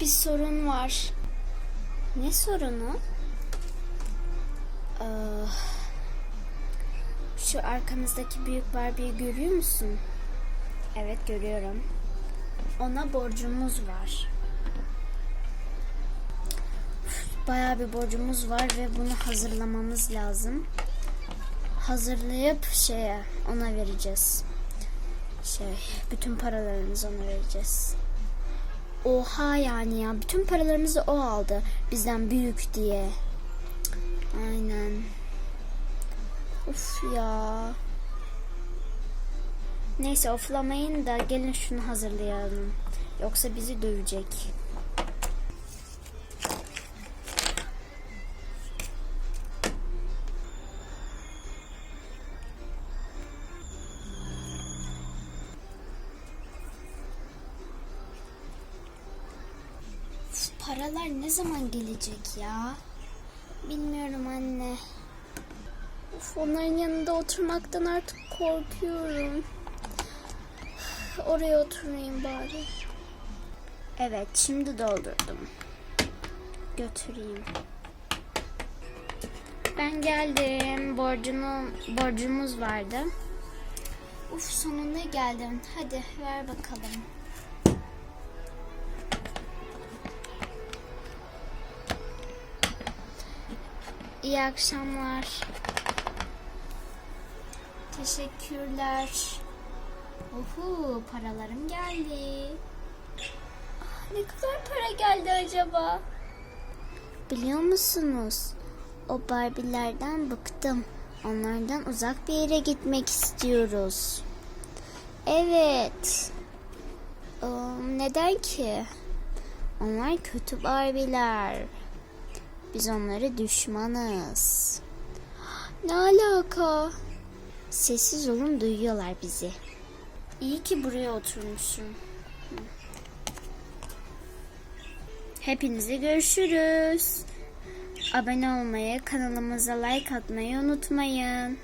bir sorun var. Ne sorunu? Ee, şu arkamızdaki büyük Barbie'yi görüyor musun? Evet görüyorum. Ona borcumuz var. Bayağı bir borcumuz var ve bunu hazırlamamız lazım. Hazırlayıp şeye ona vereceğiz. Şey, bütün paralarımızı ona vereceğiz. Oha yani ya. Bütün paralarımızı o aldı. Bizden büyük diye. Aynen. Uf ya. Neyse oflamayın da gelin şunu hazırlayalım. Yoksa bizi dövecek. Paralar ne zaman gelecek ya? Bilmiyorum anne. Uf, onların yanında oturmaktan artık korkuyorum. Oraya oturayım bari. Evet, şimdi doldurdum. Götüreyim. Ben geldim. Borcunu, borcumuz vardı. Uf sonunda geldin. Hadi ver bakalım. İyi akşamlar. Teşekkürler. Uhu, paralarım geldi. Ah, ne kadar para geldi acaba? Biliyor musunuz? O Barbie'lerden bıktım. Onlardan uzak bir yere gitmek istiyoruz. Evet. Aa, neden ki? Onlar kötü Barbie'ler. Biz onlara düşmanız. Ne alaka? Sessiz olun duyuyorlar bizi. İyi ki buraya oturmuşum. Hepinize görüşürüz. Abone olmayı, kanalımıza like atmayı unutmayın.